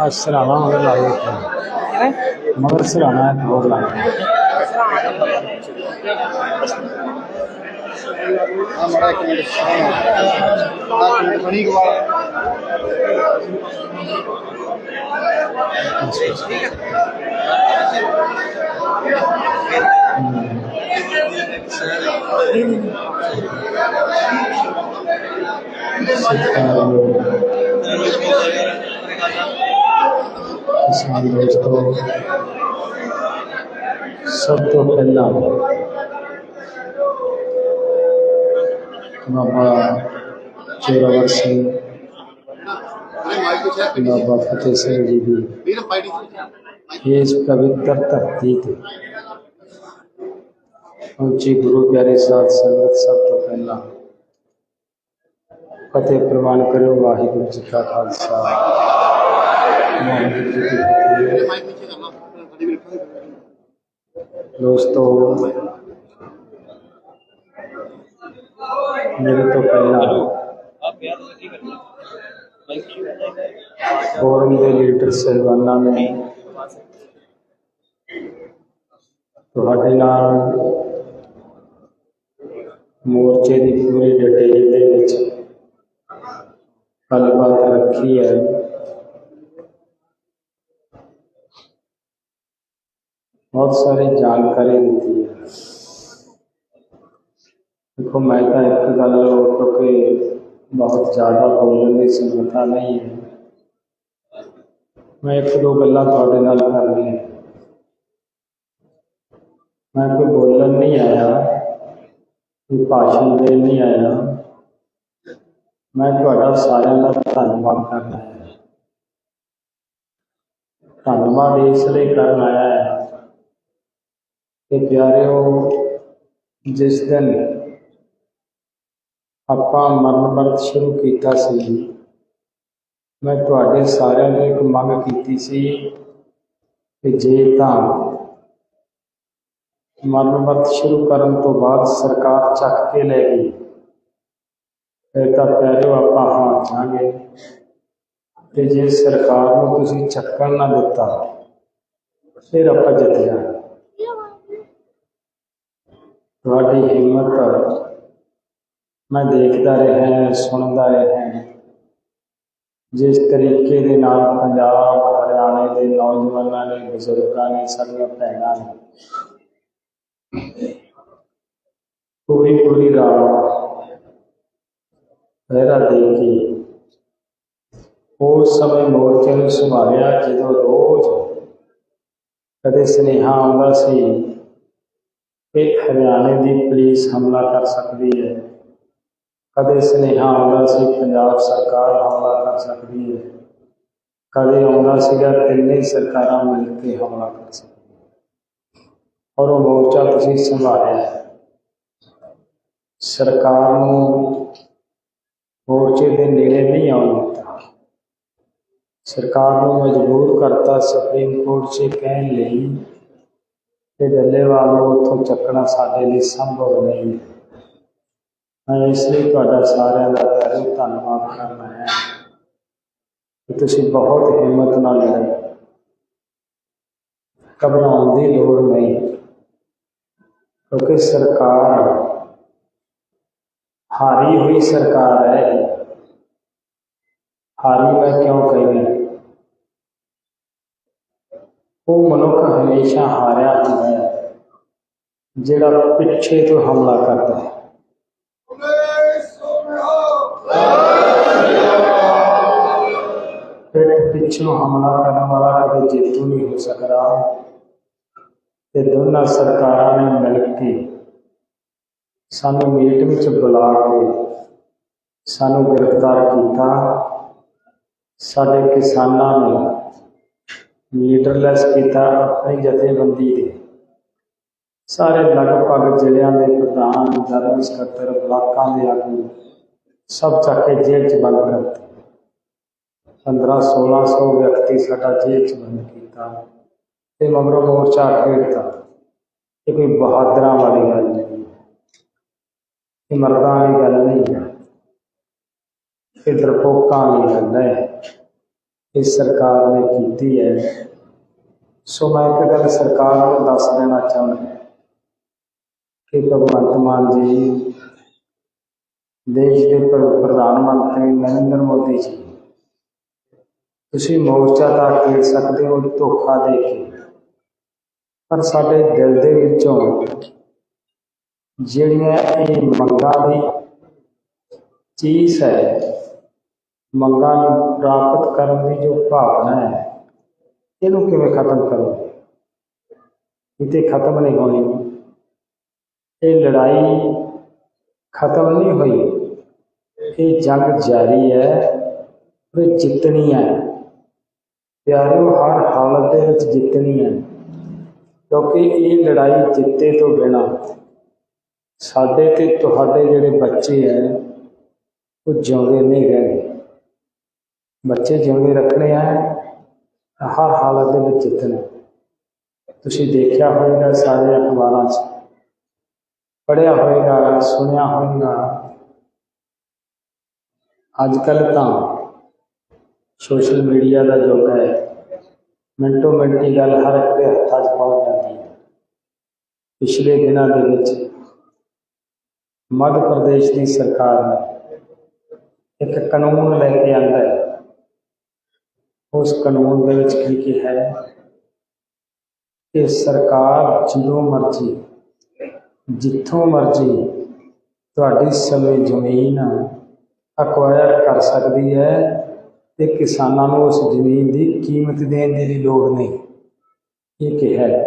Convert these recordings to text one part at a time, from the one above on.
السلام عليكم. مگر السلام عليكم. السلام عليكم. सब तो पहला बाबा सिंह बाबा फतेह सिंह जी भी ये पवित्र तरतीत ऊँची गुरु प्यारे साथ संगत सब तो पहला फतेह प्रवान करो, वाहिगुरु जी का खालसा। दोस्तों, मेरे तो पहला फोरम के लीडर साहबाना ने मोर्चे की पूरी डिटेल गलबात रखी है बहुत सारी जानकारी दी है देखो मैं तो एक गल क्योंकि बहुत ज़्यादा बोलने की समर्था नहीं है ਮੈਂ ਤਾਂ ਇੱਕ ਗੱਲ ਕਿਉਂਕਿ ਬਹੁਤ ਜ਼ਿਆਦਾ ਬੋਲਣ ਦੀ ਸਮਰੱਥਾ ਨਹੀਂ ਹੈ ਮੈਂ ਇੱਕ ਦੋ ਗੱਲਾਂ ਤੁਹਾਡੇ ਨਾਲ ਕਰਨੀਆਂ ਮੈਂ ਕੋਈ ਬੋਲਣ ਨਹੀਂ ਆਇਆ ਕੋਈ ਭਾਸ਼ਣ ਦੇਣ ਨਹੀਂ ਆਇਆ ਮੈਂ ਤੁਹਾਡਾ ਸਾਰਿਆਂ ਦਾ ਧੰਨਵਾਦ ਕਰਨਾ ਹੈ ਧੰਨਵਾਦ ਇਸ ਲਈ ਕਰਨ ਆਇਆ ਹੈ ਕਿ ਪਿਆਰਿਓ ਜਿਸ ਦਿਨ ਆਪਾਂ ਮਰਨ ਵਰਤ ਸ਼ੁਰੂ ਕੀਤਾ ਸੀ ਮੈਂ ਤੁਹਾਡੇ ਸਾਰਿਆਂ ਨੂੰ ਇੱਕ ਮੰਗ ਕੀਤੀ ਸੀ ਕਿ ਜੇ ਤਾਂ ਮਰਨ ਵਰਤ ਸ਼ੁਰੂ ਕਰਨ ਤੋਂ ਬਾਅਦ ਸਰਕਾਰ ਚੱਕ ਕੇ ਲੈ ਗਈ ਫਿਰ ਤਾਂ ਪਿਆਰਿਓ ਆਪਾਂ ਹਾਰ ਜਾਾਂਗੇ ਤੇ ਜੇ ਸਰਕਾਰ ਨੂੰ ਤੁਸੀਂ ਚੱਕਣ ਨਾ ਦਿੱਤਾ ਫਿਰ ਆਪਾਂ ਜਿੱਤ ਜਾਾਂਗੇ ਤੁਹਾਡੀ ਹਿੰਮਤ ਮੈਂ ਦੇਖਦਾ ਰਿਹਾ ਸੁਣਦਾ ਰਿਹਾ ਜਿਸ ਤਰੀਕੇ ਦੇ ਨਾਲ ਪੰਜਾਬ ਹਰਿਆਣੇ ਦੇ ਨੌਜਵਾਨਾਂ ਨੇ ਬਜ਼ੁਰਗਾਂ ਨੇ ਸਾਡੀਆਂ ਭੈਣਾਂ ਨੇ ਪੂਰੀ ਪੂਰੀ ਰਾਤ ਪਹਿਰਾ ਦੇ ਕੇ ਉਸ ਸਮੇਂ ਮੋਰਚੇ ਨੂੰ ਸੰਭਾਲਿਆ ਜਦੋਂ ਰੋਜ਼ ਕਦੇ ਸੁਨੇਹਾ ਆਉਂਦਾ ਸੀ ਕਿ ਹਰਿਆਣੇ ਦੀ ਪੁਲਿਸ ਹਮਲਾ ਕਰ ਸਕਦੀ ਹੈ ਕਦੇ ਸੁਨੇਹਾ ਆਉਂਦਾ ਸੀ, ਪੰਜਾਬ ਸਰਕਾਰ ਹਮਲਾ ਕਰ ਸਕਦੀ ਹੈ। ਕਦੇ ਆਉਂਦਾ ਸੀਗਾ, ਤਿੰਨੇ ਸਰਕਾਰਾਂ ਮਿਲ ਕੇ ਹਮਲਾ ਕਰ ਸਕਦੀਆਂ ਔਰ ਉਹ ਮੋਰਚਾ ਤੁਸੀਂ ਸੰਭਾਲਿਆ। ਸਰਕਾਰ ਨੂੰ ਮੋਰਚੇ ਦੇ ਨੇੜੇ ਨਹੀਂ ਆਉਣ ਦਿੱਤਾ। ਸਰਕਾਰ ਨੂੰ ਮਜਬੂਰ ਕਰਤਾ ਸੁਪਰੀਮ ਕੋਰਟ 'ਚ ਕਹਿਣ ਲਈ ਤੇ ਡੱਲੇਵਾਲ ਨੂੰ ਉੱਥੋਂ ਚੱਕਣਾ ਸਾਡੇ ਲਈ ਸੰਭਵ ਨਹੀਂ ਹੈ। ਮੈਂ ਇਸ ਲਈ ਤੁਹਾਡਾ ਸਾਰਿਆਂ ਦਾ ਪਿਆਰੇ ਧੰਨਵਾਦ ਕਰਨਾ ਹੈ ਕਿ ਤੁਸੀਂ ਬਹੁਤ ਹਿੰਮਤ ਨਾਲ ਲੜੇ ਘਬਰਾਉਣ ਦੀ ਲੋੜ ਨਹੀਂ ਕਿਉਂਕਿ ਸਰਕਾਰ ਹਾਰੀ ਹੋਈ ਸਰਕਾਰ ਹੈ ਹਾਰੀ ਮੈਂ ਕਿਉਂ ਕਹਿੰਦਾ ਉਹ ਮਨੁੱਖ ਹਮੇਸ਼ਾ ਹਾਰਿਆ ਹੁੰਦਾ ਹੈ ਜਿਹੜਾ ਪਿੱਛੇ ਤੋਂ ਹਮਲਾ ਕਰਦਾ ਹੈ ਪਿੱਠ ਪਿੱਛੋਂ ਹਮਲਾ ਕਰਨ ਵਾਲਾ ਕਦੇ ਜੇਤੂ ਨਹੀਂ ਹੋ ਸਕਦਾ ਤੇ ਦੋਨਾਂ ਸਰਕਾਰਾਂ ਨੇ ਮਿਲ ਕੇ ਸਾਨੂੰ ਮੀਟ ਵਿੱਚ ਬੁਲਾ ਕੇ ਸਾਨੂੰ ਗ੍ਰਿਫਤਾਰ ਕੀਤਾ ਸਾਡੇ ਕਿਸਾਨਾਂ ਨੂੰ ਲੀਡਰਲੈਸ ਕੀਤਾ ਆਪਣੀ ਜਥੇਬੰਦੀ ਦੇ ਸਾਰੇ ਲਗਭਗ ਜ਼ਿਲ੍ਹਿਆਂ ਦੇ ਪ੍ਰਧਾਨ ਜਨਰਲ ਸਕੱਤਰ ਬਲਾਕਾਂ ਦੇ ਆਗੂ ਸਭ ਚੱਕ ਕੇ ਜੇਲ੍ਹ 'ਚ ਬੰਦ ਕਰਤੇ 15 1600 ਵਿਅਕਤੀ ਸਾਡਾ ਜੇਲ੍ਹ 'ਚ ਬੰਦ ਕੀਤਾ ਤੇ ਮਗਰੋਂ ਮੋਰਚਾ ਖੇਡਤਾ ਇਹ ਕੋਈ ਬਹਾਦਰਾਂ ਵਾਲੀ ਗੱਲ ਨਹੀਂ ਇਹ ਮਰਦਾਂ ਵਾਲੀ ਗੱਲ ਨਹੀਂ ਹੈ ਇਹ ਡਰਪੋਕਾਂ ਵਾਲੀ ਗੱਲ ਹੈ ਇਹ ਸਰਕਾਰ ਨੇ ਕੀਤੀ ਹੈ ਸੋ ਮੈਂ ਇੱਕ ਗੱਲ ਸਰਕਾਰ ਨੂੰ ਦੱਸ ਦੇਣਾ ਚਾਹੁੰਦਾ ਕਿ ਭਗਵੰਤ ਮਾਨ ਜੀ ਦੇਸ਼ ਦੇ ਪ੍ਰ- ਪ੍ਰਧਾਨ ਮੰਤਰੀ ਨਰਿੰਦਰ ਮੋਦੀ ਜੀ ਤੁਸੀਂ ਮੋਰਚਾ ਤਾਂ ਖੇਡ ਸਕਦੇ ਹੋ, ਧੋਖਾ ਦੇ ਕੇ। ਪਰ ਸਾਡੇ ਦਿਲ ਦੇ ਵਿੱਚੋਂ ਜਿਹੜੀਆਂ ਇਹ ਮੰਗਾਂ ਦੀ ਚੀਜ਼ ਹੈ, ਮੰਗਾਂ ਨੂੰ ਪ੍ਰਾਪਤ ਕਰਨ ਦੀ ਜੋ ਭਾਵਨਾ ਹੈ, ਇਹਨੂੰ ਕਿਵੇਂ ਖਤਮ ਕਰੋ? ਕਿਤੇ ਖਤਮ ਨਹੀਂ ਹੋਣੀ। ਇਹ ਲੜਾਈ ਖਤਮ ਨਹੀਂ ਹੋਈ। ਇਹ ਜੰਗ ਜਾਰੀ ਹੈ ਉਹ ਜਿੱਤਣੀ ਹੈ। ਪਿਆਰਿਓ, ਹਰ ਹਾਲਤ ਦੇ ਵਿੱਚ ਜਿੱਤਣੀ ਹੈ। ਕਿਉਂਕਿ ਇਹ ਲੜਾਈ ਜਿੱਤੇ ਤੋਂ ਬਿਨਾਂ ਸਾਡੇ ਤੇ ਤੁਹਾਡੇ ਜਿਹੜੇ ਬੱਚੇ ਹੈ, ਉਹ ਜਿਉਂਦੇ ਨਹੀਂ ਰਹਿਣਗੇ ਬੱਚੇ ਜਿਉਂਦੇ ਰੱਖਣੇ ਆ ਹਰ ਹਾਲਤ ਦੇ ਵਿੱਚ ਜਿੱਤਣਾ। ਤੁਸੀਂ ਦੇਖਿਆ ਹੋਵੇਗਾ ਸਾਰੇ ਅਖਬਾਰਾਂ 'ਚ, ਪੜ੍ਹਿਆ ਹੋਵੇਗਾ, ਸੁਣਿਆ ਹੋਵੇਗਾ। ਅੱਜ ਕੱਲ੍ਹ ਤਾਂ ਸੋਸ਼ਲ ਮੀਡੀਆ ਦਾ ਯੁੱਗ ਹੈ। ਮਿੰਟੋ ਮਿੰਟ ਦੀ ਗੱਲ ਹਰ ਇੱਕ ਦੇ ਹੱਥਾਂ 'ਚ ਪਹੁੰਚ ਜਾਂਦੀ ਹੈ। ਪਿਛਲੇ ਦਿਨਾਂ ਦੇ ਵਿੱਚ ਮੱਧ ਪ੍ਰਦੇਸ਼ ਦੀ ਸਰਕਾਰ ਨੇ ਇੱਕ ਕਾਨੂੰਨ ਲੈ ਕੇ ਆਂਦਾ ਹੈ। ਉਸ ਕਾਨੂੰਨ ਦੇ ਵਿੱਚ ਕੀ ਕਿਹਾ ਹੈ ਕਿ ਸਰਕਾਰ ਜਦੋਂ ਮਰਜ਼ੀ, ਜਿੱਥੋਂ ਮਰਜ਼ੀ ਤੁਹਾਡੀ ਸਮੇਂ ਜ਼ਮੀਨ ਅਕਵਾਇਰ ਕਰ ਸਕਦੀ ਹੈ ਤੇ ਕਿਸਾਨਾਂ ਨੂੰ ਉਸ ਜ਼ਮੀਨ ਦੀ ਕੀਮਤ ਦੇਣ ਦੀ ਵੀ ਲੋੜ ਨਹੀਂ। ਇਹ ਕਿਹਾ ਹੈ?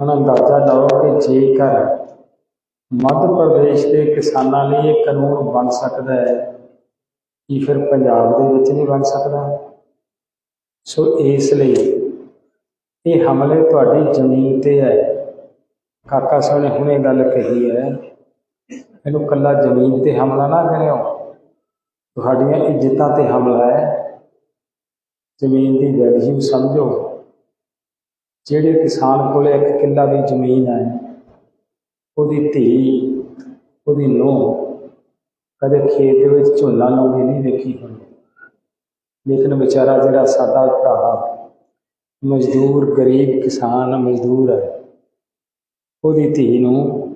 ਹੁਣ ਅੰਦਾਜ਼ਾ ਲਾਓ ਕਿ ਜੇਕਰ ਮੱਧ ਪ੍ਰਦੇਸ਼ ਦੇ ਕਿਸਾਨਾਂ ਲਈ ਇਹ ਕਾਨੂੰਨ ਬਣ ਸਕਦਾ ਹੈ, ਕੀ ਫਿਰ ਪੰਜਾਬ ਦੇ ਵਿੱਚ ਨਹੀਂ ਬਣ ਸਕਦਾ? ਸੋ ਇਸ ਲਈ ਇਹ ਹਮਲੇ ਤੁਹਾਡੀ ਜ਼ਮੀਨ ਤੇ ਹੈ। ਕਾਕਾ ਸਾਹਿਬ ਨੇ ਹੁਣੇ ਗੱਲ ਕਹੀ ਹੈ, ਇਹਨੂੰ ਕੱਲਾ ਜ਼ਮੀਨ ਤੇ ਹਮਲਾ ਨਾ ਗਿਣਿਓ ਤੁਹਾਡੀਆਂ ਇੱਜ਼ਤਾਂ ਤੇ ਹਮਲਾ ਹੈ। ਜ਼ਮੀਨ ਦੀ ਵੈਲਿਊ ਸਮਝੋ। ਜਿਹੜੇ ਕਿਸਾਨ ਕੋਲੇ ਇੱਕ ਕਿੱਲਾ ਵੀ ਜ਼ਮੀਨ ਹੈ, ਉਹਦੀ ਧੀ, ਉਹਦੀ ਨੂੰਹ ਕਦੇ ਖੇਤ ਦੇ ਵਿੱਚ ਝੋਨਾ ਲਾਉਂਦੀ ਨਹੀਂ ਵੇਖੀ ਹੋਣੀ। ਲੇਕਿਨ ਵਿਚਾਰਾ ਜਿਹੜਾ ਸਾਡਾ ਭਰਾ, ਮਜ਼ਦੂਰ, ਗਰੀਬ ਕਿਸਾਨ, ਮਜ਼ਦੂਰ ਹੈ, ਉਹਦੀ ਧੀ ਨੂੰ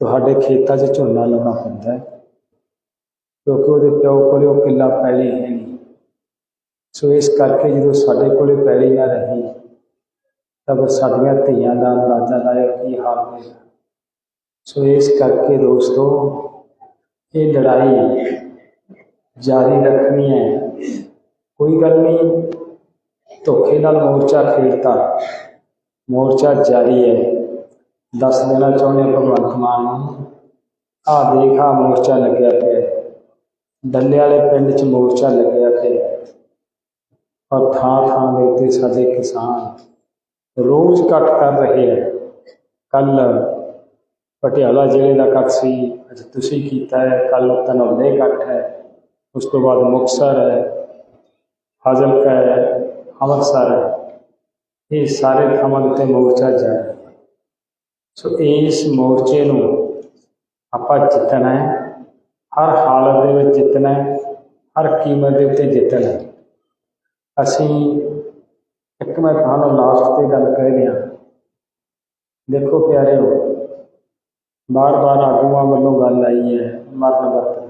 ਤੁਹਾਡੇ ਖੇਤਾਂ 'ਚ ਝੋਨਾ ਲਾਉਣਾ ਪੈਂਦਾ ਹੈ। ਕਿਉਂਕਿ ਉਹਦੇ ਪਿਓ ਕੋਲੇ ਉਹ ਕਿੱਲਾ ਪੈਲੀ ਹੈ ਨਹੀਂ ਸੋ ਇਸ ਕਰਕੇ ਜਦੋਂ ਸਾਡੇ ਕੋਲੇ ਪੈਲੀ ਨਾ ਰਹੀ ਤਾਂ ਫਿਰ ਸਾਡੀਆਂ ਧੀਆਂ ਦਾ ਅੰਦਾਜ਼ਾ ਲਾਇਆ ਕੀ ਹਾਲ ਹੋਏਗਾ ਸੋ ਇਸ ਕਰਕੇ ਦੋਸਤੋ ਇਹ ਲੜਾਈ ਜਾਰੀ ਰੱਖਣੀ ਹੈ ਕੋਈ ਗੱਲ ਨਹੀਂ ਧੋਖੇ ਨਾਲ ਮੋਰਚਾ ਖੇਡਤਾ ਮੋਰਚਾ ਜਾਰੀ ਹੈ ਦੱਸ ਦੇਣਾ ਚਾਹੁੰਦੇ ਹਾਂ ਭਗਵੰਤ ਮਾਨ ਨੂੰ ਆਹ ਦੇਖ ਆਹ ਮੋਰਚਾ ਲੱਗਿਆ ਪਿਆ ਹੈ। ਡੱਲੇ ਵਾਲੇ ਪਿੰਡ 'ਚ ਮੋਰਚਾ ਲੱਗਿਆ ਪਿਆ ਹੈ। ਔਰ ਥਾਂ ਥਾਂ ਦੇ ਉੱਤੇ ਸਾਡੇ ਕਿਸਾਨ ਰੋਜ਼ ਇਕੱਠ ਕਰ ਰਹੇ ਹੈ ਕੱਲ ਪਟਿਆਲਾ ਜ਼ਿਲ੍ਹੇ ਦਾ ਇਕੱਠ ਸੀ, ਅੱਜ ਤੁਸੀਂ ਕੀਤਾ ਹੈ, ਕੱਲ ਧਨੌਲੇ ਇਕੱਠ ਹੈ, ਉਸ ਤੋਂ ਬਾਅਦ ਮੁਕਤਸਰ ਹੈ, ਫਾਜ਼ਿਲਕਾ ਹੈ, ਅੰਮ੍ਰਿਤਸਰ ਹੈ ਇਹ ਸਾਰੇ ਥਾਵਾਂ ਦੇ ਉੱਤੇ ਮੋਰਚਾ ਜਾਰੀ ਸੋ ਇਸ ਮੋਰਚੇ ਨੂੰ ਆਪਾਂ ਜਿੱਤਣਾ ਹੈ ਹਰ ਹਾਲਤ ਦੇ ਵਿੱਚ ਜਿੱਤਣਾ ਹੈ, ਹਰ ਕੀਮਤ ਦੇ ਉੱਤੇ ਜਿੱਤਣਾ ਹੈ। ਅਸੀਂ ਇੱਕ ਮੈਂ ਤੁਹਾਨੂੰ ਲਾਸਟ ਤੇ ਗੱਲ ਕਹਿ ਦਿਆਂ। ਦੇਖੋ ਪਿਆਰੇ ਹੋ ਬਾਰ-ਬਾਰ ਆਗੂਆਂ ਵੱਲੋਂ ਗੱਲ ਆਈ ਹੈ, ਮਰਨ ਵਰਤ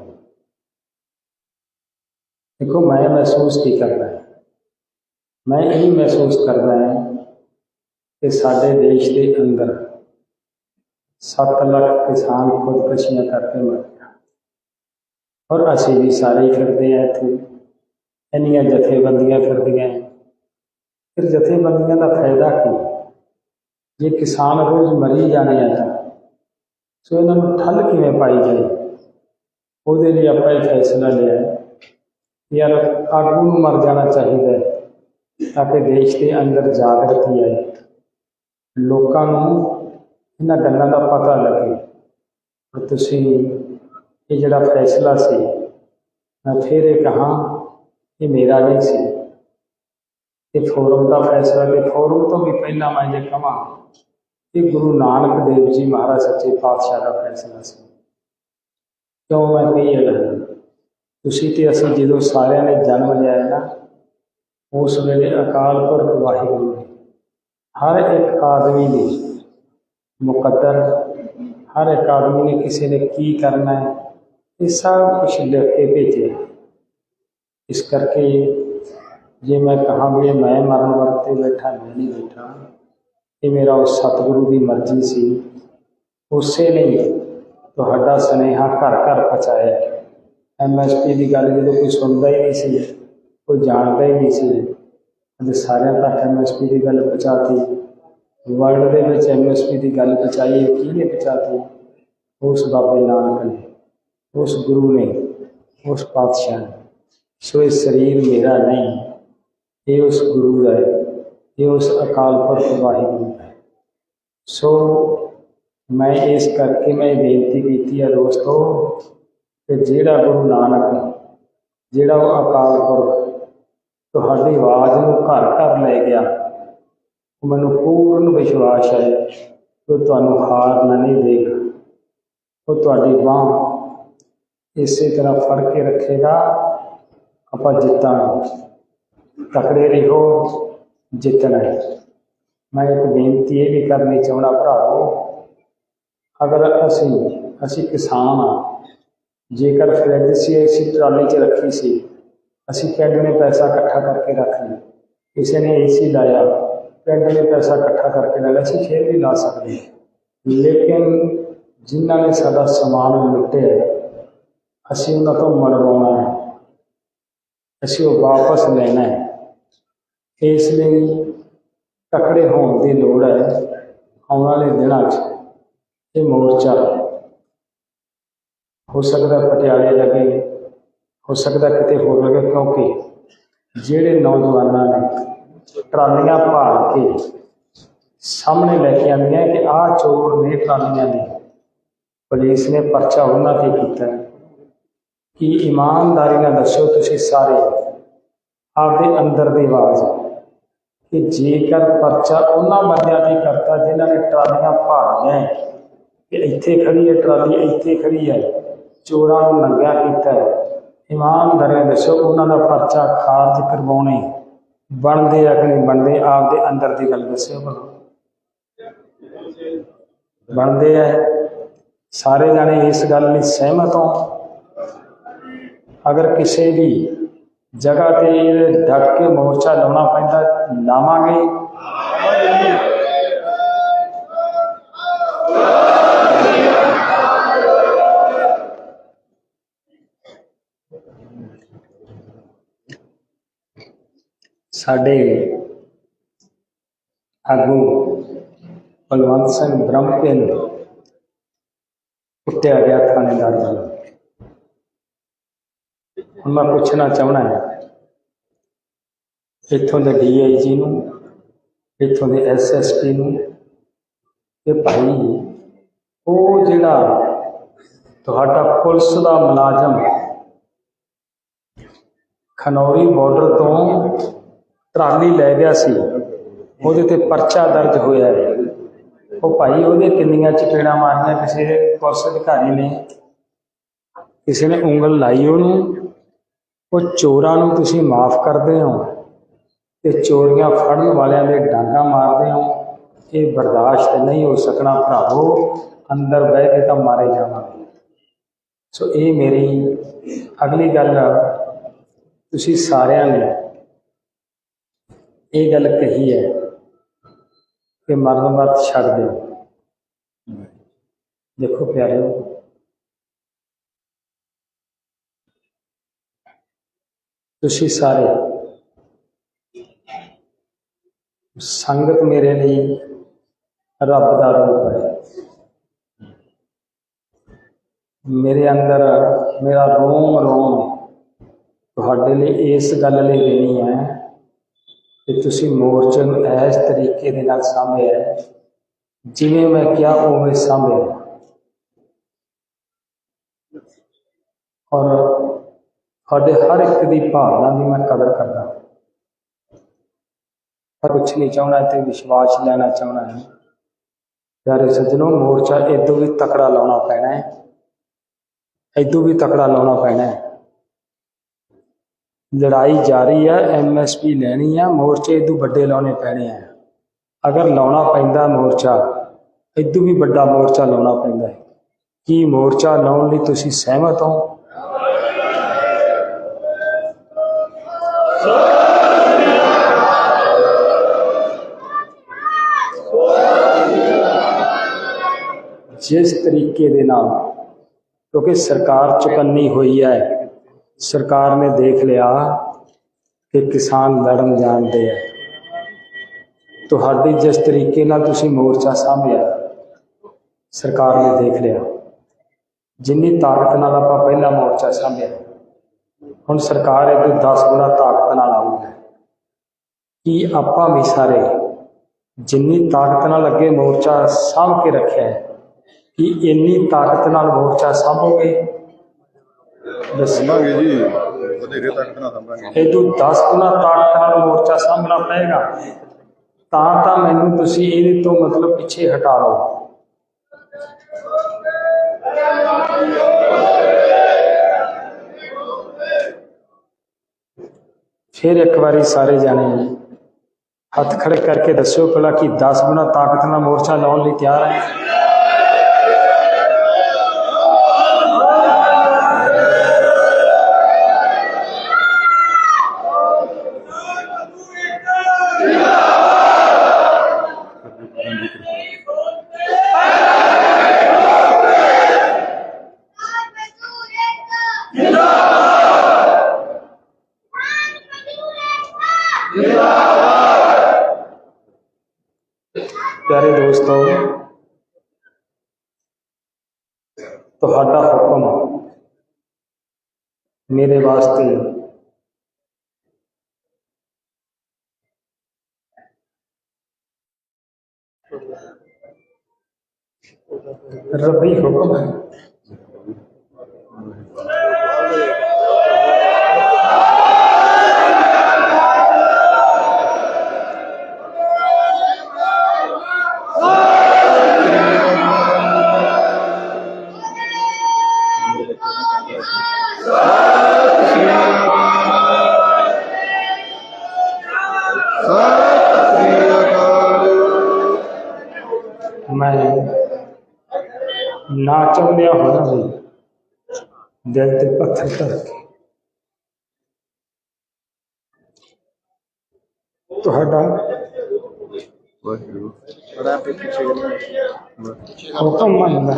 ਦੇਖੋ ਮੈਂ ਮਹਿਸੂਸ ਕੀ ਕਰਦਾ ਹੈ? ਮੈਂ ਇਹ ਮਹਿਸੂਸ ਕਰਦਾ ਹੈ ਕਿ ਸਾਡੇ ਦੇਸ਼ ਦੇ ਅੰਦਰ 7 ਲੱਖ ਕਿਸਾਨ ਖੁਦਕਸ਼ੀਆਂ ਕਰਕੇ ਮਰ ਗਿਆ ਔਰ ਅਸੀਂ ਵੀ ਸਾਰੇ ਹੀ ਫਿਰਦੇ ਆ ਇੱਥੇ ਇੰਨੀਆਂ ਜਥੇਬੰਦੀਆਂ ਫਿਰਦੀਆਂ ਹੈ। ਫਿਰ ਜਥੇਬੰਦੀਆਂ ਦਾ ਫਾਇਦਾ ਕੀ ਜੇ ਕਿਸਾਨ ਰੋਜ਼ ਮਰੀ ਜਾਣੇ ਆ ਤਾਂ ਸੋ ਇਹਨਾਂ ਨੂੰ ਠੱਲ ਕਿਵੇਂ ਪਾਈ ਜਾਏ ਉਹਦੇ ਲਈ ਆਪਾਂ ਇਹ ਫੈਸਲਾ ਲਿਆ ਹੈ ਕਿ ਯਾਰ ਆਗੂ ਨੂੰ ਮਰ ਜਾਣਾ ਚਾਹੀਦਾ ਹੈ ਤਾਂ ਕਿ ਦੇਸ਼ ਦੇ ਅੰਦਰ ਜਾਗਰਤੀ ਆਏ ਲੋਕਾਂ ਨੂੰ ਇਹਨਾਂ ਗੱਲਾਂ ਦਾ ਪਤਾ ਲੱਗੇ ਪਰ ਤੁਸੀਂ ਇਹ ਜਿਹੜਾ ਫੈਸਲਾ ਸੀ, ਮੈਂ ਫਿਰ ਇਹ ਕਹਾਂ ਇਹ ਮੇਰਾ ਨਹੀਂ ਸੀ। ਇਹ ਫੋਰਮ ਦਾ ਫੈਸਲਾ ਤੇ ਫੋਰਮ ਤੋਂ ਵੀ ਪਹਿਲਾਂ ਮੈਂ ਜੇ ਕਹਾਂ ਇਹ ਗੁਰੂ ਨਾਨਕ ਦੇਵ ਜੀ ਮਹਾਰਾਜ ਸੱਚੇ ਪਾਤਸ਼ਾਹ ਦਾ ਫੈਸਲਾ ਸੀ। ਕਿਉਂ ਮੈਂ ਕਹੀ ਇਹ ਗੱਲ? ਤੁਸੀਂ ਤੇ ਅਸੀਂ ਜਦੋਂ ਸਾਰਿਆਂ ਨੇ ਜਨਮ ਲਿਆ ਨਾ, ਉਸ ਵੇਲੇ ਅਕਾਲ ਪੁਰਖ ਵਾਹਿਗੁਰੂ ਨੇ ਹਰ ਇੱਕ ਆਦਮੀ ਦੀ ਮੁਕੱਦਰ, ਹਰ ਇੱਕ ਆਦਮੀ ਨੇ ਕਿਸੇ ਨੇ ਕੀ ਕਰਨਾ ਹੈ ਇਹ ਸਭ ਕੁਝ ਲਿਖ ਕੇ ਭੇਜਿਆ ਇਸ ਕਰਕੇ ਜੇ ਮੈਂ ਕਹਾਂ ਵੀ ਇਹ ਮੈਂ ਮਰਨ ਵਰਤੇ ਬੈਠਾ ਮੈਂ ਨਹੀਂ ਬੈਠਾ ਇਹ ਮੇਰਾ ਉਸ ਸਤਿਗੁਰੂ ਦੀ ਮਰਜ਼ੀ ਸੀ ਉਸੇ ਨੇ ਤੁਹਾਡਾ ਸੁਨੇਹਾ ਘਰ ਘਰ ਪਹੁੰਚਾਇਆ ਐਮਐਸਪੀ ਦੀ ਗੱਲ ਜਦੋਂ ਕੋਈ ਸੁਣਦਾ ਹੀ ਨਹੀਂ ਸੀ ਕੋਈ ਜਾਣਦਾ ਹੀ ਨਹੀਂ ਸੀ ਅੱਜ ਸਾਰਿਆਂ ਤੱਕ ਐਮਐਸਪੀ ਦੀ ਗੱਲ ਪਹੁੰਚਾਤੀ ਵਰਲਡ ਦੇ ਵਿੱਚ ਐਮਐਸਪੀ ਦੀ ਗੱਲ ਪਹੁੰਚਾਈ ਹੈ ਕਿਹਨੇ ਪਹੁੰਚਾਤੀ ਉਸ ਬਾਬੇ ਨਾਨਕ ਨੇ ਉਸ ਗੁਰੂ ਨੇ, ਉਸ ਪਾਤਸ਼ਾਹ ਨੇ, ਸੋ ਇਹ ਸਰੀਰ ਮੇਰਾ ਨਹੀਂ, ਇਹ ਉਸ ਗੁਰੂ ਦਾ ਹੈ, ਇਹ ਉਸ ਅਕਾਲ ਪੁਰਖ ਵਾਹਿਗੁਰੂ ਦਾ ਸੋ ਮੈਂ ਇਸ ਕਰਕੇ ਮੈਂ ਇਹ ਬੇਨਤੀ ਕੀਤੀ ਹੈ ਦੋਸਤੋ, ਕਿ ਜਿਹੜਾ ਗੁਰੂ ਨਾਨਕ, ਜਿਹੜਾ ਉਹ ਅਕਾਲ ਪੁਰਖ ਤੁਹਾਡੀ ਆਵਾਜ਼ ਨੂੰ ਘਰ ਘਰ ਲੈ ਗਿਆ, ਉਹ ਮੈਨੂੰ ਪੂਰਨ ਵਿਸ਼ਵਾਸ ਹੈ ਕਿ ਤੁਹਾਨੂੰ ਹਾਰ ਨਾ ਨਹੀਂ ਦੇਗਾ। ਉਹ ਤੁਹਾਡੀ ਬਾਹ ਇਸੇ ਤਰ੍ਹਾਂ ਫੜ ਕੇ ਰੱਖੇਗਾ ਆਪਾਂ ਜਿੱਤਾਂਗੇ ਤਕੜੇ ਰਹੋ ਜਿੱਤਣਾ ਹੈ ਮੈਂ ਇੱਕ ਬੇਨਤੀ ਇਹ ਵੀ ਕਰਨੀ ਚਾਹੁੰਦਾ ਭਰਾਵੋ ਅਗਰ ਅਸੀਂ ਅਸੀਂ ਕਿਸਾਨ ਆ ਜੇਕਰ ਫਰਿੱਜ ਸੀ ਅਸੀਂ ਟਰਾਲੀ 'ਚ ਰੱਖੀ ਸੀ ਅਸੀਂ ਪਿੰਡ ਨੇ ਪੈਸਾ ਇਕੱਠਾ ਕਰਕੇ ਰੱਖ ਲਿਆ ਕਿਸੇ ਨੇ ਏਸੀ ਲਾਇਆ ਪਿੰਡ ਨੇ ਪੈਸਾ ਇਕੱਠਾ ਕਰਕੇ ਲੈ ਲਿਆ ਅਸੀਂ ਫਿਰ ਵੀ ਲਾ ਸਕਦੇ ਹਾਂ। ਲੇਕਿਨ ਜਿਨ੍ਹਾਂ ਨੇ ਸਾਡਾ ਸਮਾਨ ਲੁੱਟਿਆ ਹੈ, ਅਸੀਂ ਉਹਨਾਂ ਤੋਂ ਮਰਵਾਉਣਾ ਹੈ। ਅਸੀਂ ਉਹ ਵਾਪਸ ਲੈਣਾ ਹੈ। ਇਸ ਲਈ ਤਕੜੇ ਹੋਣ ਦੀ ਲੋੜ ਹੈ। ਆਉਣ ਵਾਲੇ ਦਿਨਾਂ 'ਚ ਇਹ ਮੋਰਚਾ ਹੋ ਸਕਦਾ ਪਟਿਆਲੇ ਲੱਗੇ, ਹੋ ਸਕਦਾ ਕਿਤੇ ਹੋਰ ਲੱਗੇ, ਕਿਉਂਕਿ ਜਿਹੜੇ ਨੌਜਵਾਨਾਂ ਨੇ ਟਰਾਲੀਆਂ ਭਾਲ ਕੇ ਸਾਹਮਣੇ ਲੈ ਕੇ ਆਉਂਦੀਆਂ ਕਿ ਆਹ ਚੋਰ ਨੇ ਟਰਾਲੀਆਂ ਨੇ, ਪੁਲਿਸ ਨੇ ਪਰਚਾ ਉਹਨਾਂ ਤੇ ਕੀਤਾ। ਕਿ ਇਮਾਨਦਾਰੀ ਨਾਲ ਦੱਸੋ ਤੁਸੀਂ ਸਾਰੇ। ਆਪਦੇ ਅੰਦਰ ਦੀ ਆਵਾਜ਼। ਕਿ ਜੇਕਰ ਪਰਚਾ ਉਹਨਾਂ ਬੰਦਿਆਂ ਤੇ ਕਰਤਾ ਜਿਨ੍ਹਾਂ ਨੇ ਟਰਾਲੀਆਂ ਭਾਰੀਆਂ ਕਿ ਇੱਥੇ ਖੜੀ ਹੈ, ਟਰਾਲੀ ਇੱਥੇ ਖੜੀ ਹੈ, ਚੋਰਾਂ ਨੂੰ ਨੰਗਿਆ ਕੀਤਾ ਇਮਾਨਦਾਰੀ ਨਾਲ ਦੱਸੋ ਉਹਨਾਂ ਦਾ ਪਰਚਾ ਖਾਰਜ ਕਰਵਾਉਣੇ, ਬਣਦੇ ਆ ਕਿ ਨਹੀਂ ਬਣਦੇ, ਆਪਦੇ ਅੰਦਰ ਦੀ ਗੱਲ ਦੱਸਿਓ ਭਲਾ। ਬਣਦੇ ਆ। ਸਾਰੇ ਜਾਣੇ ਇਸ ਗੱਲ ਲਈ ਸਹਿਮਤ ਹੋ ਅਗਰ ਕਿਸੇ ਵੀ ਜਗ੍ਹਾ ਤੇ ਇਹ ਡਟ ਕੇ ਮੋਰਚਾ ਲਾਉਣਾ ਪੈਂਦਾ ਲਾਵਾਂਗੇ ਸਾਡੇ ਆਗੂ ਬਲਵੰਤ ਸਿੰਘ ਬ੍ਰਹਮਪਿੰਡ ਕੁੱਟਿਆ ਗਿਆ ਥਾਣੇਦਾਰ ਵੱਲੋਂ ਹੁਣ ਮੈਂ ਪੁੱਛਣਾ ਚਾਹਣਾ ਹੈ, ਇੱਥੋਂ ਦੇ ਡੀਆਈਜੀ ਨੂੰ, ਇੱਥੋਂ ਦੇ ਐਸਐਸਪੀ ਨੂੰ ਕਿ ਭਾਈ, ਉਹ ਜਿਹੜਾ ਤੁਹਾਡਾ ਪੁਲਿਸ ਦਾ ਮੁਲਾਜ਼ਮ ਖਨੌਰੀ ਬਾਰਡਰ ਤੋਂ ਟਰਾਲੀ ਲੈ ਗਿਆ ਸੀ, ਉਹਦੇ ਤੇ ਪਰਚਾ ਦਰਜ ਹੋਇਆ ਹੈ। ਉਹ ਭਾਈ, ਉਹਦੇ ਕਿੰਨੀਆਂ ਚਪੇੜਾਂ ਮਾਰੀਆਂ, ਕਿਸੇ ਪੁਲਿਸ ਅਧਿਕਾਰੀ ਨੇ, ਕਿਸੇ ਨੇ ਉਂਗਲ ਲਾਈ ਉਹਨੂੰ ਉਹ ਚੋਰਾਂ ਨੂੰ ਤੁਸੀਂ ਮਾਫ ਕਰਦੇ ਹੋ ਤੇ ਚੋਰੀਆਂ ਫੜਨ ਵਾਲਿਆਂ ਦੇ ਡਾਂਗਾ ਮਾਰਦੇ ਹੋ, ਇਹ ਬਰਦਾਸ਼ਤ ਨਹੀਂ ਹੋ ਸਕਣਾ ਭਰਾਵੋ। ਅੰਦਰ ਬਹਿ ਕੇ ਤਾਂ ਮਾਰੇ ਜਾਵਾਂਗੇ। ਸੋ ਇਹ ਮੇਰੀ ਅਗਲੀ ਗੱਲ ਤੁਸੀਂ ਸਾਰਿਆਂ ਨੇ ਇਹ ਗੱਲ ਕਹੀ ਹੈ ਕਿ ਮਰਨ ਬਾਅਦ ਛੱਡ ਦਿਓ। ਦੇਖੋ ਪਿਆਰਿਓ ਤੁਸੀਂ ਸਾਰੇ ਸੰਗਤ ਮੇਰੇ ਲਈ ਰੱਬ ਦਾ ਰੂਪ ਹੈ ਮੇਰੇ ਅੰਦਰ ਮੇਰਾ ਰੋਮ ਰੋਮ ਤੁਹਾਡੇ ਲਈ ਇਸ ਗੱਲ ਲਈ ਦੇਣੀ ਹੈ ਕਿ ਤੁਸੀਂ ਮੋਰਚੇ ਨੂੰ ਇਸ ਤਰੀਕੇ ਦੇ ਨਾਲ ਸਾਂਭਿਆ ਹੈ, ਜਿਵੇਂ ਮੈਂ ਕਿਹਾ ਉਵੇਂ ਸਾਂਭਿਆ ਔਰ ਤੁਹਾਡੇ ਹਰ ਇੱਕ ਦੀ ਭਾਵਨਾ ਦੀ ਮੈਂ ਕਦਰ ਕਰਦਾ। ਪਰ ਕੁਛ ਨਹੀਂ ਚਾਹਣਾ ਤੇ ਵਿਸ਼ਵਾਸ ਲੈਣਾ ਚਾਹਣਾ ਹੈ। ਪਿਆਰੇ ਸੱਜਣੋ, ਮੋਰਚਾ ਇਦੋਂ ਵੀ ਤਕੜਾ ਲਾਉਣਾ ਪੈਣਾ ਹੈ। ਇਦੋਂ ਵੀ ਤਕੜਾ ਲਾਉਣਾ ਪੈਣਾ ਹੈ। ਲੜਾਈ ਜਾਰੀ ਹੈ ਐਮਐਸਪੀ ਲੈਣੀ ਆ, ਮੋਰਚੇ ਇਦੋਂ ਵੱਡੇ ਲਾਉਣੇ ਪੈਣੇ ਆ। ਅਗਰ ਲਾਉਣਾ ਪੈਂਦਾ ਮੋਰਚਾ ਇਦੋਂ ਵੀ ਵੱਡਾ ਮੋਰਚਾ ਲਾਉਣਾ ਪੈਂਦਾ ਹੈ। ਕੀ ਮੋਰਚਾ ਲਾਉਣ ਲਈ ਤੁਸੀਂ ਸਹਿਮਤ ਹੋ? ਜਿਸ ਤਰੀਕੇ ਦੇ ਨਾਲ, ਕਿਉਂਕਿ ਸਰਕਾਰ ਚੁਕੰਨੀ ਹੋਈ ਹੈ, ਸਰਕਾਰ ਨੇ ਦੇਖ ਲਿਆ ਕਿ ਕਿਸਾਨ ਲੜਨ ਜਾਣਦੇ ਆ। ਤੁਹਾਡੀ ਜਿਸ ਤਰੀਕੇ ਨਾਲ ਤੁਸੀਂ ਮੋਰਚਾ ਸਾਂਭਿਆ, ਸਰਕਾਰ ਨੇ ਦੇਖ ਲਿਆ। ਜਿੰਨੀ ਤਾਕਤ ਨਾਲ ਆਪਾਂ ਪਹਿਲਾ ਮੋਰਚਾ ਸਾਂਭਿਆ, ਹੁਣ ਸਰਕਾਰ ਇਹਦੇ 10 ਗੁਣਾ ਤਾਕਤ ਨਾਲ ਆਉਂਦੀ ਹੈ ਕਿ ਆਪਾਂ ਵੀ ਸਾਰੇ ਜਿੰਨੀ ਤਾਕਤ ਨਾਲ ਅੱਗੇ ਮੋਰਚਾ ਸਾਂਭ ਕੇ ਰੱਖਿਆ ਹੈ ਕਿ ਇੰਨੀ ਤਾਕਤ ਨਾਲ ਮੋਰਚਾ ਸਾਂਭੋਗੇ? ਦੱਸੋ ਸੰਭਾਂਗੇ ਜੀ। ਵਧੇਰੇ ਤੱਕ ਨਾ ਸੰਭਾਂਗੇ। ਇਹ ਤੋਂ 10 ਗੁਣਾ ਤਾਕਤ ਨਾਲ ਮੋਰਚਾ ਸਾਹਮਣਾ ਪਏਗਾ ਤਾਂ ਤਾਂ ਮੈਨੂੰ ਤੁਸੀਂ ਇਹਦੇ ਤੋਂ ਮਤਲਬ ਪਿੱਛੇ ਹਟਾ ਲਓ। ਫਿਰ ਇੱਕ ਵਾਰੀ ਸਾਰੇ ਜਾਣੇ ਹੱਥ ਖੜੇ ਕਰਕੇ ਦੱਸਿਓ ਪਹਿਲਾਂ ਕਿ 10 ਗੁਣਾ ਤਾਕਤ ਨਾਲ ਮੋਰਚਾ ਲਾਉਣ ਲਈ ਤਿਆਰ ਹੈ Rafa hijo. ਤੁਹਾਡਾ? ਵਾਹਿਗੁਰੂ। ਬੜਾ ਪਿੱਛੇ। ਹੁਕਮ ਮੰਨਦਾ।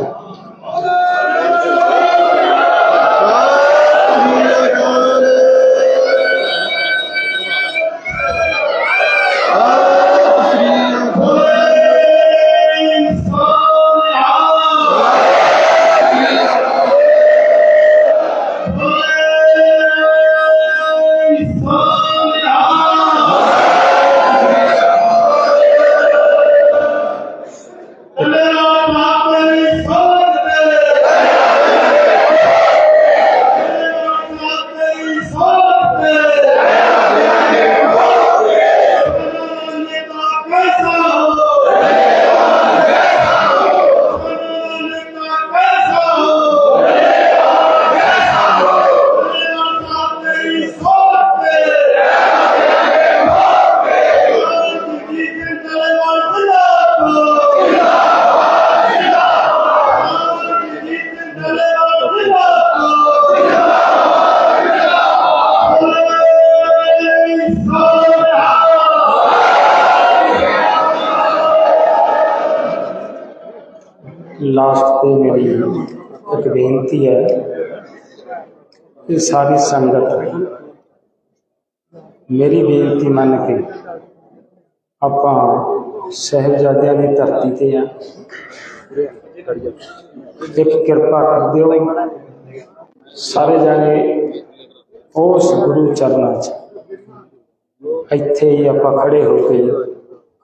ਲਾਸਟ ਤੇ ਮੇਰੀ ਇੱਕ ਬੇਨਤੀ ਹੈ ਇਹ ਸਾਰੀ ਸੰਗਤ ਮੇਰੀ ਬੇਨਤੀ ਮੰਨ ਕੇ ਆਪਾਂ ਸਹਿਬਜ਼ਾਦਿਆਂ ਦੀ ਧਰਤੀ ਤੇ ਆ ਇੱਕ ਕਿਰਪਾ ਕਰ ਦਿਓ ਸਾਰੇ ਜਾਣੇ ਉਸ ਗੁਰੂ ਚਰਨਾਂ 'ਚ ਇੱਥੇ ਹੀ ਆਪਾਂ ਖੜੇ ਹੋ ਕੇ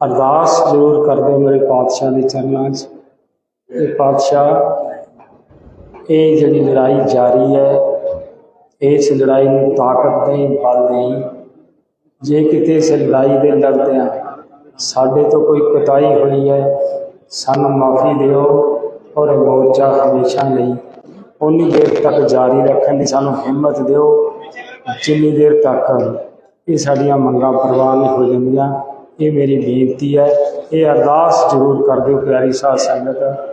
ਅਰਦਾਸ ਜ਼ਰੂਰ ਕਰ ਦਿਓ ਮੇਰੇ ਪਾਤਸ਼ਾਹ ਦੇ ਚਰਨਾਂ 'ਚ ਇਹ ਪਾਤਸ਼ਾਹ ਇਹ ਜਿਹੜੀ ਲੜਾਈ ਜਾਰੀ ਹੈ ਇਸ ਲੜਾਈ ਨੂੰ ਤਾਕਤ ਦੇਈ ਬਲ ਦੇਈ ਜੇ ਕਿਤੇ ਇਸ ਲੜਾਈ ਦੇ ਲੜਦਿਆਂ ਸਾਡੇ ਤੋਂ ਕੋਈ ਕੁਤਾਹੀ ਹੋਈ ਹੈ ਸਾਨੂੰ ਮਾਫੀ ਦਿਓ ਔਰ ਇਹ ਮੋਰਚਾ ਹਮੇਸ਼ਾ ਲਈ ਉਨੀ ਦੇਰ ਤੱਕ ਜਾਰੀ ਰੱਖਣ ਦੀ ਸਾਨੂੰ ਹਿੰਮਤ ਦਿਓ ਜਿੰਨੀ ਦੇਰ ਤੱਕ ਇਹ ਸਾਡੀਆਂ ਮੰਗਾਂ ਪ੍ਰਵਾਨ ਨਹੀਂ ਹੋ ਜਾਂਦੀਆਂ ਇਹ ਮੇਰੀ ਬੇਨਤੀ ਹੈ ਇਹ ਅਰਦਾਸ ਜ਼ਰੂਰ ਕਰ ਦਿਓ ਪਿਆਰੀ ਸਾਧ ਸੰਗਤ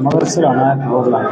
मगर सिर आना है बहुत लगा